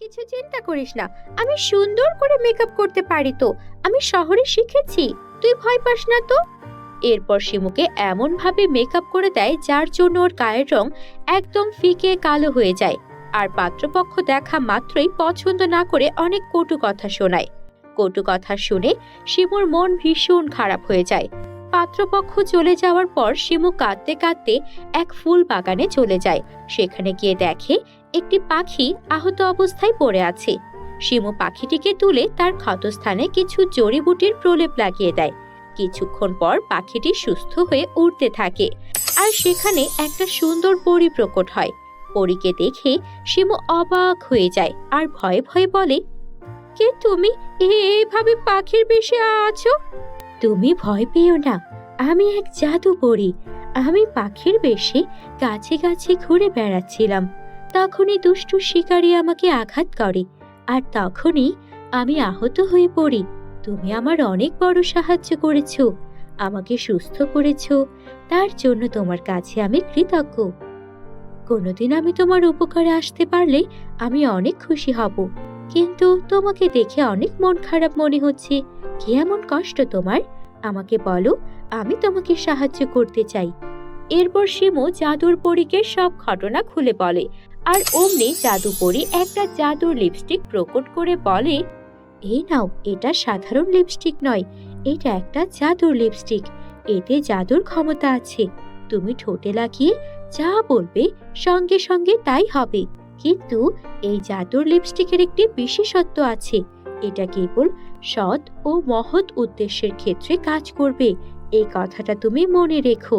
কিছু চিন্তা করিস না। আমি সুন্দর করে মেকআপ করতে পারি তো। আমি শহরে শিখেছি। তুই ভয় পাস না তো? এরপর শিমুকে এমন ভাবে মেকআপ করে দেয় যার জন্য ওর গায়ের রং একদম ফিকে কালো হয়ে যায়। আর পাত্রপক্ষ দেখা মাত্রই পছন্দ না করে অনেক কটু কথা শোনায়। কটু কথা শুনে শিমুর মন ভীষণ খারাপ হয়ে যায়। পাত্রপক্ষ চলে যাওয়ার পর শিমু কাঁদতে কাঁদতে এক ফুল বাগানে চলে যায়। সেখানে গিয়ে দেখে একটি পাখি আহত অবস্থায় পড়ে আছে। শিমু পাখিটিকে তুলে তার ক্ষতস্থানে কিছু জড়িবুটির প্রলেপ লাগিয়ে দেয়। কিছুক্ষণ পর পাখিটি সুস্থ হয়ে উড়তে থাকে আর সেখানে একটা সুন্দর পরী প্রকট হয়। পরীকে দেখে শিমু অবাক হয়ে যায় আর ভয়ে ভয়ে বলে, কে তুমি? এইভাবে পাখির বেশে আছো? তুমি ভয় পেও না, আমি এক জাদু পড়ি আমি পাখির বেশে গাছে গাছে ঘুরে বেড়াচ্ছিলাম। তখনই দুষ্টু শিকারী আমাকে আঘাত করে, আর তখনই আমি আহত হয়ে পড়ি। তুমি আমার অনেক বড় সাহায্য করেছ, আমাকে সুস্থ করেছ, তার জন্য তোমার কাছে আমি কৃতজ্ঞ। কোনোদিন আমি তোমার উপকারে আসতে পারলে আমি অনেক খুশি হব, কিন্তু তোমাকে দেখে অনেক মন খারাপ মনে হচ্ছে। কি এমন কষ্ট তোমার? আমাকে বলো, আমি তোমাকে সাহায্য করতে চাই। এরপর শিমু জাদুর পরীকে সব ঘটনা খুলে বলে আর অমনি জাদুপরি একটা জাদুর লিপস্টিক প্রকট করে বলে এই নাও, এটা সাধারণ লিপস্টিক নয়, এটা একটা জাদুর লিপস্টিক এতে জাদুর ক্ষমতা আছে, তুমি ঠোঁটে লাগিয়ে যা বলবে সঙ্গে সঙ্গে তাই হবে, কিন্তু এই জাদুর লিপস্টিকের একটি বিশেষত্ব আছে, এটা কেবল সৎ ও মহৎ উদ্দেশ্যের ক্ষেত্রে কাজ করবে, এই কথাটা তুমি মনে রেখো।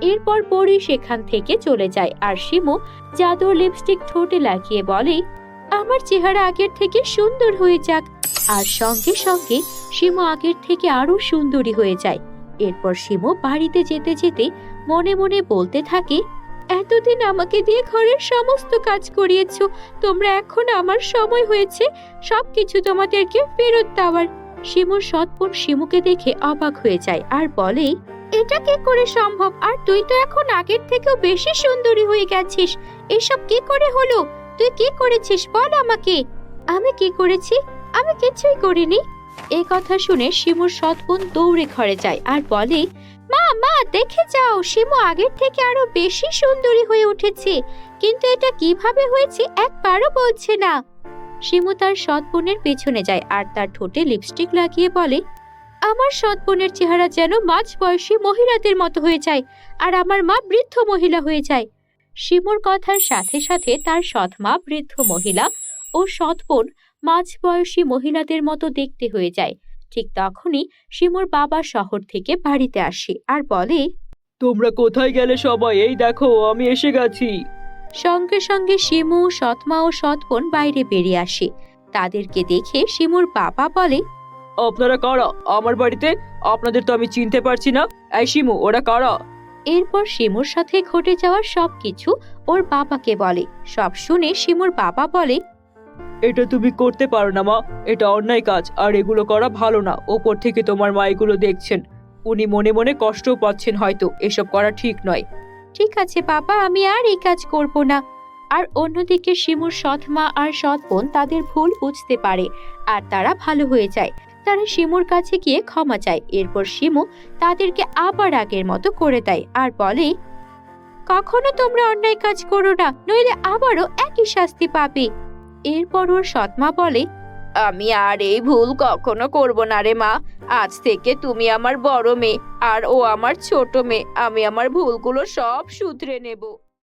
এরপর পরি সেখান থেকে চলে যায় আর শিমু জাদুর লিপস্টিক ঠোঁটে লাগিয়ে বলে, আমার চেহারা আগের থেকে সুন্দর হয়ে যাক। আর সঙ্গে সঙ্গে শিমু আগের থেকে আরও সুন্দরী হয়ে যায়। এরপর শিমু বাড়িতে যেতে যেতে মনে মনে বলতে থাকে, এতদিন আমাকে দিয়ে ঘরের সমস্ত কাজ করিয়েছ। তোমরা এখন আমার সময় হয়েছে। সবকিছু তোমাদেরকে ফেরত দেওয়ার। শিমুর সৎপন শিমুকে দেখে অবাক হয়ে যায় আর বলে এটা কি করে সম্ভব? আর তুই তো এখন আগের থেকেও বেশি সুন্দরী হয়ে গেছিস। এসব কি করে হলো? তুই কি করেছিস? বল আমাকে। আমি কি করেছি? আমি কিছুই করিনি। এই কথা শুনে শিমুর সৎবোন দৌড়ে ঘরে যায় আর বলে, মা মা, দেখে যাও, শিমু আগের থেকে আরও বেশি সুন্দরী হয়ে উঠেছে। কিন্তু এটা কীভাবে হয়েছে একবারও বলছে না। শিমু তার সৎ পেছনে যায় আর তার ঠোঁটে লিপস্টিক লাগিয়ে বলে আমার সৎ বোনের চেহারা যেন মাঝ বয়সী মহিলাদের মতো হয়ে যায় আর আমার মা বৃদ্ধ মহিলা হয়ে যায়। শিমুর কথার সাথে সাথে তার সৎ মা বৃদ্ধ মহিলা ও সৎ বোন মাঝ বয়সী মহিলাদের মতো দেখতে হয়ে যায়। ঠিক তখনই শিমুর বাবা শহর থেকে বাড়িতে আসে আর বলে তোমরা কোথায় গেলে সবাই? এই দেখো আমি এসে গেছি। সঙ্গে সঙ্গে শিমু সৎমা ও সৎবোন বাইরে বেরিয়ে আসে। তাদেরকে দেখে শিমুর বাবা বলে আপনারা কারা? আমার বাড়িতে আপনাদের তো আমি চিনতে পারছি না। এই শিমু ওরা কারা? এরপর শিমুর সাথে ঘটে যাওয়া সবকিছু ওর বাবাকে বলে। সব শুনে শিমুর বাবা বলে এটা তুমি করতে পারো না মা এটা অন্যায় কাজ আর এগুলো করা ভালো না। ওপর থেকে তোমার মা এগুলো দেখছেন। উনি মনে মনে কষ্টও পাচ্ছেন হয়তো এসব করা ঠিক নয়। ঠিক আছে বাবা আমি আর এই কাজ করব না। আর অন্যদিকে শিমুর সৎ মা আর সৎ বোন তাদের ভুল বুঝতে পারে আর তারা ভালো হয়ে যায়। তারা শিমুর কাছে গিয়ে ক্ষমা চায়। এরপর শিমু তাদেরকে আবার আগের মতো করে দেয় আর বলে, কখনো তোমরা অন্যায় কাজ করো না, নইলে আবারও একই শাস্তি পাবে। এরপর ওর সৎমা বলে, আমি আর এই ভুল কখনো করব না রে মা। আজ থেকে তুমি আমার বড় মেয়ে আর ও আমার ছোট মেয়ে। আমি আমার ভুলগুলো সব শুধরে নেব।